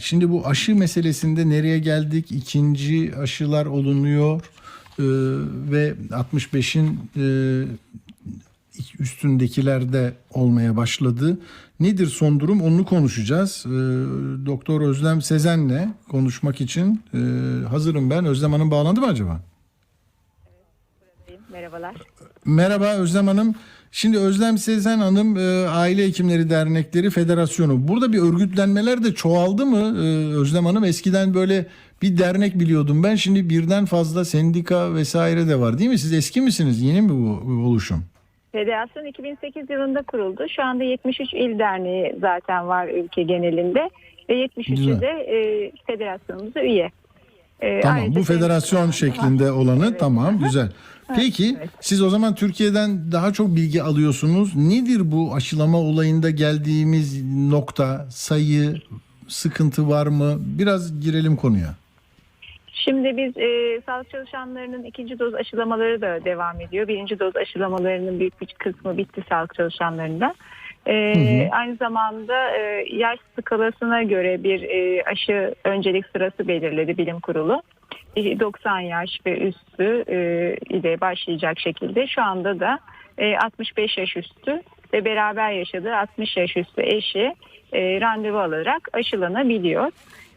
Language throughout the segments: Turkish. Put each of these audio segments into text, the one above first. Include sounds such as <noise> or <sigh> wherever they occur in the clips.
şimdi bu aşı meselesinde nereye geldik? İkinci aşılar olunuyor e, ve 65'in e, üstündekiler de olmaya başladı. Nedir son durum? Onu konuşacağız. E, Doktor Özlem Sezen'le konuşmak için hazırım ben. Özlem Hanım bağlandı mı acaba? Merhabalar. Merhaba Özlem Hanım. Şimdi Özlem Sezen Hanım e, Aile Hekimleri Dernekleri Federasyonu. Burada bir örgütlenmeler de çoğaldı mı e, Özlem Hanım? Eskiden böyle bir dernek biliyordum ben. Şimdi birden fazla sendika vesaire de var değil mi? Siz eski misiniz? Yeni mi bu, oluşum? Federasyon 2008 yılında kuruldu. Şu anda 73 il derneği zaten var ülke genelinde. Ve 73'ü Güzel. de e, federasyonumuza üye. E, Tamam bu federasyon sendika- şeklinde olanı Evet. tamam güzel. Peki evet. siz o zaman Türkiye'den daha çok bilgi alıyorsunuz. Nedir bu aşılama olayında geldiğimiz nokta, sayı, sıkıntı var mı? Biraz girelim konuya. Şimdi biz e, sağlık çalışanlarının ikinci doz aşılamaları da devam ediyor. Birinci doz aşılamalarının büyük bir kısmı bitti sağlık çalışanlarında. E, Aynı zamanda e, yaş skalasına göre bir e, aşı öncelik sırası belirledi bilim kurulu. E, 90 yaş ve üstü e, ile başlayacak şekilde şu anda da e, 65 yaş üstü ve beraber yaşadığı 60 yaş üstü eşi e, randevu alarak aşılanabiliyor.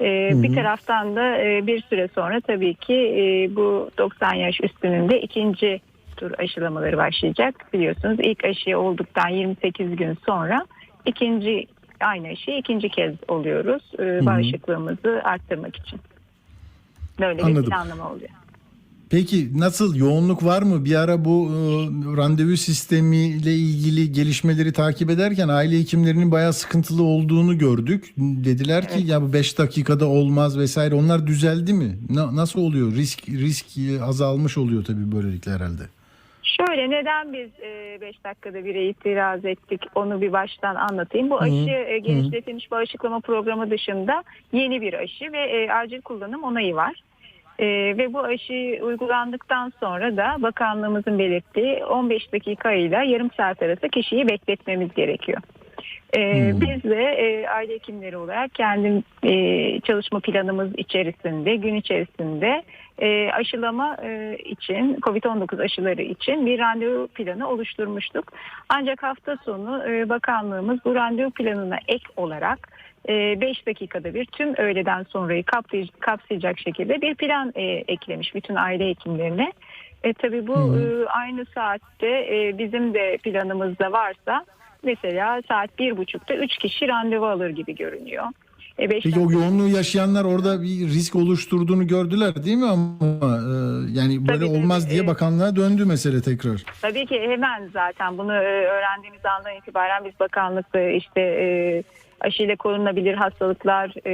Ee, bir taraftan da e, bir süre sonra tabii ki e, bu 90 yaş üstünün de ikinci tur aşılamaları başlayacak. Biliyorsunuz ilk aşı olduktan 28 gün sonra ikinci aynı aşıyı ikinci kez oluyoruz. E, bağışıklığımızı arttırmak için. Böyle Anladım. bir planlama oluyor. Peki nasıl yoğunluk var mı? Bir ara bu e, randevu sistemiyle ilgili gelişmeleri takip ederken aile hekimlerinin bayağı sıkıntılı olduğunu gördük. Dediler ki ya bu 5 dakikada olmaz vesaire. Onlar düzeldi mi? Na- nasıl oluyor? Risk risk e, azalmış oluyor tabii böylelikle herhalde. Şöyle neden biz 5 dakikada bire itiraz ettik onu bir baştan anlatayım. Bu aşı e, genişletilmiş bağışıklama programı dışında yeni bir aşı ve e, acil kullanım onayı var. E, ve bu aşı uygulandıktan sonra da bakanlığımızın belirttiği 15 dakika ile yarım saat arası kişiyi bekletmemiz gerekiyor. E, Biz de e, aile hekimleri olarak kendi e, çalışma planımız içerisinde gün içerisinde e, aşılama e, için COVID-19 aşıları için bir randevu planı oluşturmuştuk. Ancak hafta sonu e, bakanlığımız bu randevu planına ek olarak 5 dakikada bir tüm öğleden sonrayı kapsay- kapsayacak şekilde bir plan e, eklemiş bütün aile hekimlerine. E, tabii bu e, aynı saatte e, bizim de planımızda varsa mesela saat bir buçukta üç kişi randevu alır gibi görünüyor. E, beş Peki o yoğunluğu yaşayanlar orada bir risk oluşturduğunu gördüler değil mi ama e, yani böyle Tabii, olmaz diye evet. bakanlığa döndü mesele tekrar. Tabii ki hemen zaten bunu e, öğrendiğimiz andan itibaren biz bakanlıkta işte e, aşıyla korunabilir hastalıklar e,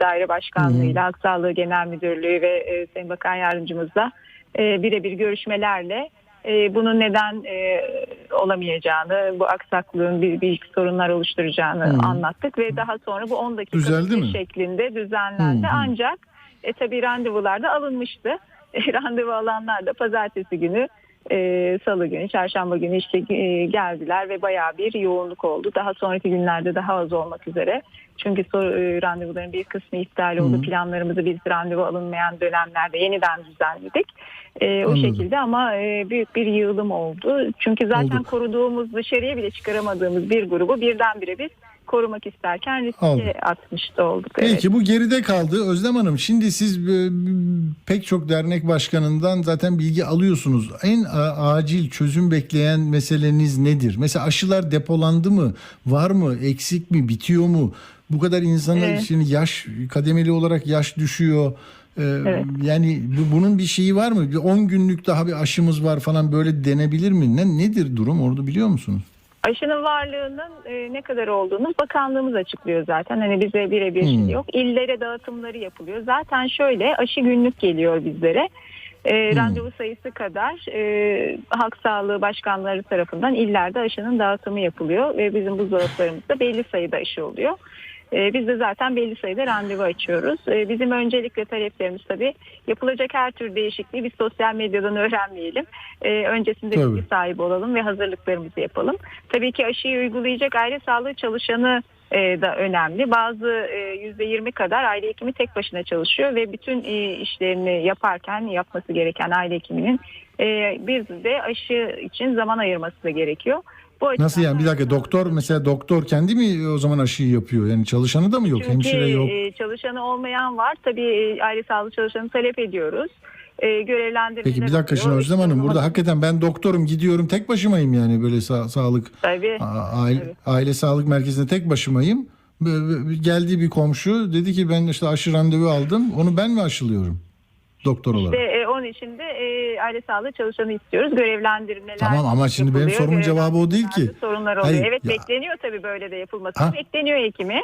daire başkanlığıyla, Halk Sağlığı Genel Müdürlüğü ve e, Sayın Bakan Yardımcımızla e, birebir görüşmelerle e, bunun neden e, olamayacağını, bu aksaklığın bir büyük sorunlar oluşturacağını anlattık ve daha sonra bu 10 dakika şeklinde düzenlendi. Hı. Ancak e, tabii randevular da alınmıştı. E, <laughs> randevu alanlar da pazartesi günü e, salı günü, çarşamba günü işte e, geldiler ve bayağı bir yoğunluk oldu. Daha sonraki günlerde daha az olmak üzere. Çünkü sor, e, randevuların bir kısmı iptal oldu. Hı. Planlarımızı biz randevu alınmayan dönemlerde yeniden düzenledik. E, o şekilde ama e, büyük bir yığılım oldu. Çünkü zaten Oldu. koruduğumuz dışarıya bile çıkaramadığımız bir grubu birdenbire biz korumak isterken riske atmış da olduk. evet. Peki bu geride kaldı. Özlem Hanım şimdi siz e, pek çok dernek başkanından zaten bilgi alıyorsunuz. En acil çözüm bekleyen meseleniz nedir? Mesela aşılar depolandı mı? Var mı? Eksik mi? Bitiyor mu? Bu kadar insana Evet. şimdi yaş kademeli olarak yaş düşüyor. Ee, Evet. Yani bu- bunun bir şeyi var mı? Bir 10 günlük daha bir aşımız var falan böyle denebilir mi? Ne nedir durum orada biliyor musunuz? Aşının varlığının e, ne kadar olduğunu bakanlığımız açıklıyor zaten. Hani bize birebir Hmm. yok. İllere dağıtımları yapılıyor. Zaten şöyle aşı günlük geliyor bizlere. E, Randevu sayısı kadar e, halk sağlığı başkanları tarafından illerde aşının dağıtımı yapılıyor ve bizim buzdolaplarımızda belli sayıda aşı oluyor. E, biz de zaten belli sayıda randevu açıyoruz. E, bizim öncelikle taleplerimiz tabii yapılacak her tür değişikliği biz sosyal medyadan öğrenmeyelim. E, öncesinde Tabii. bilgi sahibi olalım ve hazırlıklarımızı yapalım. Tabii ki aşıyı uygulayacak aile sağlığı çalışanı e, da önemli. Bazı e, %20 kadar aile hekimi tek başına çalışıyor ve bütün e, işlerini yaparken yapması gereken aile hekiminin e, bir de aşı için zaman ayırması da gerekiyor. Bu Nasıl yani bir dakika doktor mesela doktor kendi mi o zaman aşıyı yapıyor? Yani çalışanı da mı yok? Çünkü Hemşire yok. e, çalışanı olmayan var. Tabii e, aile sağlık çalışanı talep ediyoruz. E, görevlendirmeler Peki bir dakika şimdi oluyor. Özlem Hanım burada hakikaten ben doktorum gidiyorum tek başımayım yani böyle sa- sağlık Tabii. a- aile, aile sağlık merkezinde tek başımayım. Böyle- böyle Geldi bir komşu dedi ki ben işte aşı randevu aldım onu ben mi aşılıyorum doktor olarak? İşte onun için de e, aile sağlığı çalışanı istiyoruz. Görevlendirmeler Tamam ama şimdi benim sorumun cevabı o değil ki. Sorunlar oluyor. Hayır, evet ya- bekleniyor tabii böyle de yapılması. Ha? Bekleniyor hekimi.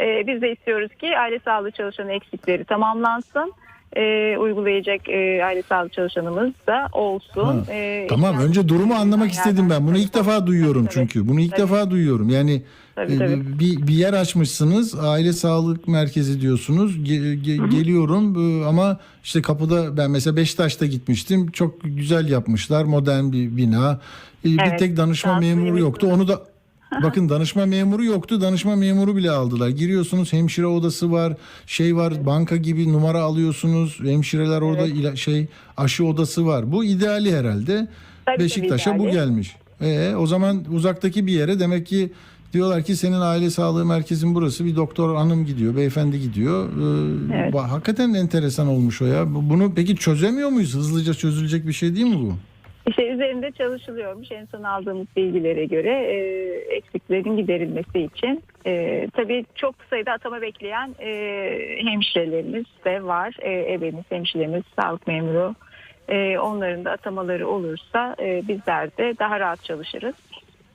E, biz de istiyoruz ki aile sağlığı çalışanı eksikleri tamamlansın. E, uygulayacak e, aile sağlık çalışanımız da olsun. Ha. E, Tamam ihtiyaç önce durumu anlamak istedim ben. Bunu ilk defa duyuyorum tabii, çünkü. Bunu ilk tabii. defa duyuyorum. Yani Tabii, e, tabii. bir bir yer açmışsınız. Aile sağlık merkezi diyorsunuz. Ge- ge- geliyorum e, ama işte kapıda ben mesela Beşiktaş'ta gitmiştim. Çok güzel yapmışlar. Modern bir bina. E, Bir Evet, tek danışma memuru yoktu. Onu da <laughs> Bakın danışma memuru yoktu. Danışma memuru bile aldılar. Giriyorsunuz hemşire odası var. Şey var banka gibi numara alıyorsunuz. Hemşireler orada Evet. ila- şey aşı odası var. Bu ideali herhalde. Tabii, Beşiktaş'a tabii bu ideali. gelmiş. E, o zaman uzaktaki bir yere demek ki diyorlar ki senin aile sağlığı merkezin burası. Bir doktor hanım gidiyor, beyefendi gidiyor. Ee, Evet. Hakikaten enteresan olmuş o ya. Bu- Bunu peki çözemiyor muyuz? Hızlıca çözülecek bir şey değil mi bu? İşte üzerinde çalışılıyormuş en son aldığımız bilgilere göre e, eksiklerin giderilmesi için. E, tabii çok sayıda atama bekleyen e, hemşirelerimiz de var. E, ebemiz, hemşirelerimiz, sağlık memuru. E, onların da atamaları olursa e, bizler de daha rahat çalışırız.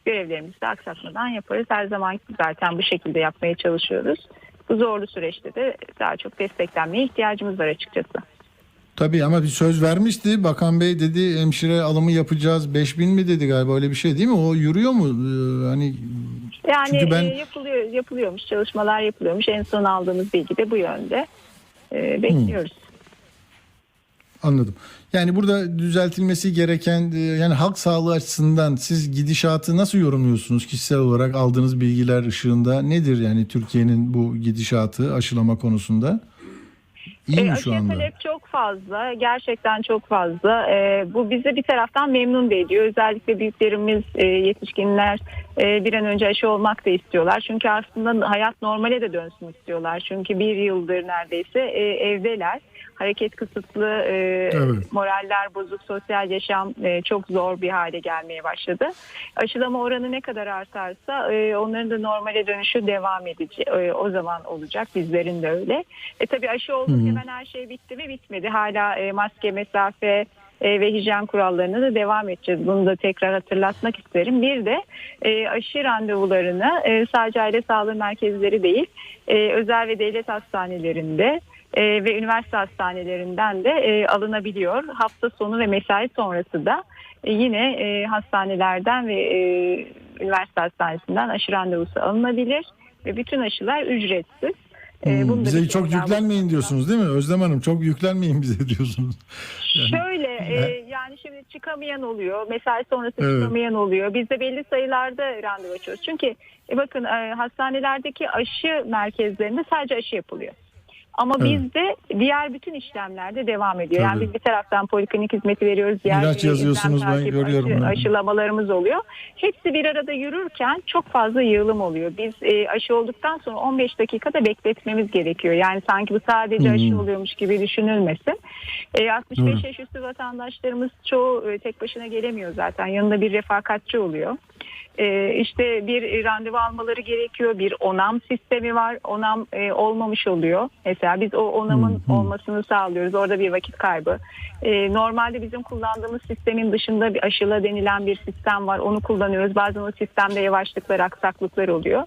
Görevlerimizi de aksatmadan yaparız. Her zaman zaten bu şekilde yapmaya çalışıyoruz. Bu zorlu süreçte de daha çok desteklenmeye ihtiyacımız var açıkçası. Tabii ama bir söz vermişti. Bakan Bey dedi hemşire alımı yapacağız. 5000 mi dedi galiba öyle bir şey değil mi? O yürüyor mu? Ee, hani Yani Çünkü ben- e, yapılıyor yapılıyormuş, çalışmalar yapılıyormuş. En son aldığımız bilgi de bu yönde. E, bekliyoruz. Anladım. Yani burada düzeltilmesi gereken e, yani halk sağlığı açısından siz gidişatı nasıl yorumluyorsunuz kişisel olarak aldığınız bilgiler ışığında? Nedir yani Türkiye'nin bu gidişatı aşılama konusunda? İyi E, mi şu anda? talep çok fazla. Gerçekten çok fazla. E, bu bizi bir taraftan memnun da ediyor. Özellikle büyüklerimiz, e, yetişkinler e, bir an önce aşı olmak da istiyorlar. Çünkü aslında hayat normale de dönsün istiyorlar. Çünkü bir yıldır neredeyse e, evdeler. Hareket kısıtlı, e, Evet. moraller bozuk, sosyal yaşam e, çok zor bir hale gelmeye başladı. Aşılama oranı ne kadar artarsa e, onların da normale dönüşü devam edecek. E, o zaman olacak. Bizlerin de öyle. E tabii aşı olduk hemen her şey bitti mi bitmedi. Hala e, maske, mesafe e, ve hijyen kurallarına da devam edeceğiz. Bunu da tekrar hatırlatmak isterim. Bir de e, aşı randevularını e, sadece aile sağlığı merkezleri değil, e, özel ve devlet hastanelerinde e, ve üniversite hastanelerinden de e, alınabiliyor. Hafta sonu ve mesai sonrası da e, yine e, hastanelerden ve e, üniversite hastanesinden aşı randevusu alınabilir ve bütün aşılar ücretsiz. E, Hmm, bunu bize çok yüklenmeyin diyorsunuz değil mi? Özlem Hanım çok yüklenmeyin bize <laughs> diyorsunuz. Yani- Şöyle <laughs> e, yani şimdi çıkamayan oluyor. Mesai sonrası Evet. çıkamayan oluyor. Biz de belli sayılarda randevu açıyoruz. Çünkü e, bakın e, hastanelerdeki aşı merkezlerinde sadece aşı yapılıyor. Ama Evet. bizde diğer bütün işlemlerde devam ediyor. Yani Tabii. biz bir taraftan poliklinik hizmeti veriyoruz. Diğer İlaç yazıyorsunuz, ben takip, görüyorum, Aşı, aşılamalarımız oluyor. Hepsi bir arada yürürken çok fazla yığılım oluyor. Biz e, aşı olduktan sonra 15 dakikada bekletmemiz gerekiyor. Yani sanki bu sadece hı. aşı oluyormuş gibi düşünülmesin. E, 65 Doğru. yaş üstü vatandaşlarımız çoğu e, tek başına gelemiyor zaten. Yanında bir refakatçi oluyor. E, işte bir randevu almaları gerekiyor. Bir onam sistemi var. Onam e, olmamış oluyor. Mesela biz o onamın hı. olmasını sağlıyoruz. Orada bir vakit kaybı. E, normalde bizim kullandığımız sistemin dışında bir aşıla denilen bir sistem var. Onu kullanıyoruz. Bazen o sistemde yavaşlıklar, aksaklıklar oluyor.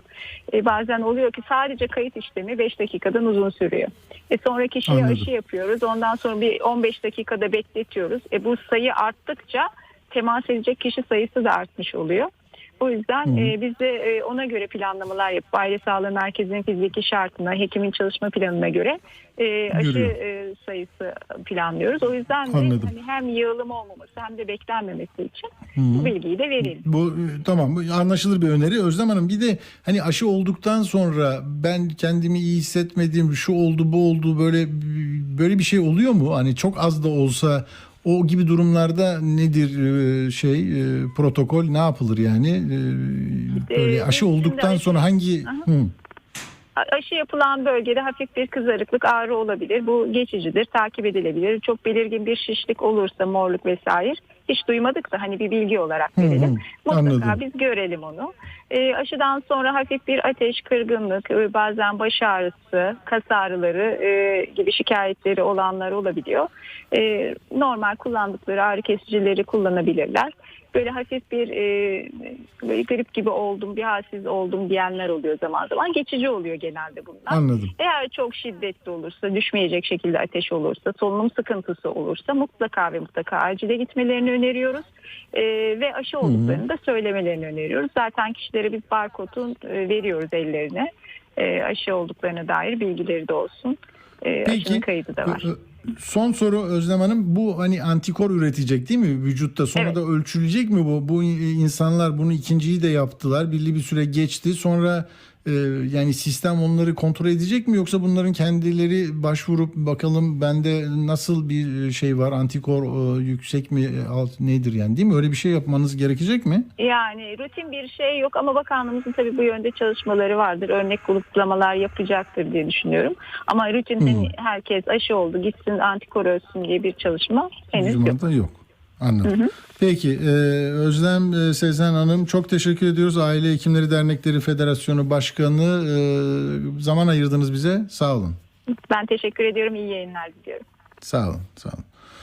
E, bazen oluyor ki sadece kayıt işlemi 5 dakikadan uzun sürüyor. E, sonra kişiye Anladım. aşı yapıyoruz. Ondan sonra bir 15 dakikada bekletiyoruz. E, bu sayı arttıkça temas edecek kişi sayısı da artmış oluyor. O yüzden e, biz de e, ona göre planlamalar yapıp aile sağlığı merkezinin fiziki şartına, hekimin çalışma planına göre e, aşı Görüyor. e, sayısı planlıyoruz. O yüzden de Anladım. hani hem yığılım olmaması hem de beklenmemesi için Hı. bu bilgiyi de verelim. Bu e, tamam bu anlaşılır bir öneri. Özlem Hanım bir de hani aşı olduktan sonra ben kendimi iyi hissetmedim, şu oldu, bu oldu böyle böyle bir şey oluyor mu? Hani çok az da olsa o gibi durumlarda nedir e, şey e, protokol? Ne yapılır yani? E, Böyle aşı olduktan sonra hangi Hı, Aşı yapılan bölgede hafif bir kızarıklık, ağrı olabilir. Bu geçicidir, takip edilebilir. Çok belirgin bir şişlik olursa, morluk vesaire hiç duymadık da hani bir bilgi olarak Hı hı, verelim. Mutlaka anladım. biz görelim onu. E, aşıdan sonra hafif bir ateş, kırgınlık, e, bazen baş ağrısı, kas ağrıları e, gibi şikayetleri olanlar olabiliyor. E, normal kullandıkları ağrı kesicileri kullanabilirler. Böyle hafif bir e, böyle grip gibi oldum, bir halsiz oldum diyenler oluyor zaman zaman. Geçici oluyor genelde bunlar. anladım. Eğer çok şiddetli olursa, düşmeyecek şekilde ateş olursa, solunum sıkıntısı olursa mutlaka ve mutlaka acile gitmelerini öneriyoruz. Ee, ve aşı olduklarını da söylemelerini öneriyoruz. Zaten kişilere biz barkodun e, veriyoruz ellerine. E, aşı olduklarına dair bilgileri de olsun. E, aşının kaydı da var. Ö- Son soru Özlem Hanım bu hani antikor üretecek değil mi vücutta sonra Evet. da ölçülecek mi bu? Bu in- insanlar bunu ikinciyi de yaptılar belli bir süre geçti sonra yani sistem onları kontrol edecek mi yoksa bunların kendileri başvurup bakalım bende nasıl bir şey var antikor e, yüksek mi e, alt nedir yani değil mi öyle bir şey yapmanız gerekecek mi? Yani rutin bir şey yok ama bakanlığımızın tabii bu yönde çalışmaları vardır. Örnek gruplamalar yapacaktır diye düşünüyorum. Ama rutin Hmm. herkes aşı oldu gitsin antikor ölsün diye bir çalışma henüz Bizim yok. yok. Anladım. Peki e, Özlem e, Sezen Hanım çok teşekkür ediyoruz. Aile Hekimleri Dernekleri Federasyonu Başkanı e, zaman ayırdınız bize. Sağ olun. Ben teşekkür ediyorum. İyi yayınlar diliyorum. Sağ olun. Sağ olun.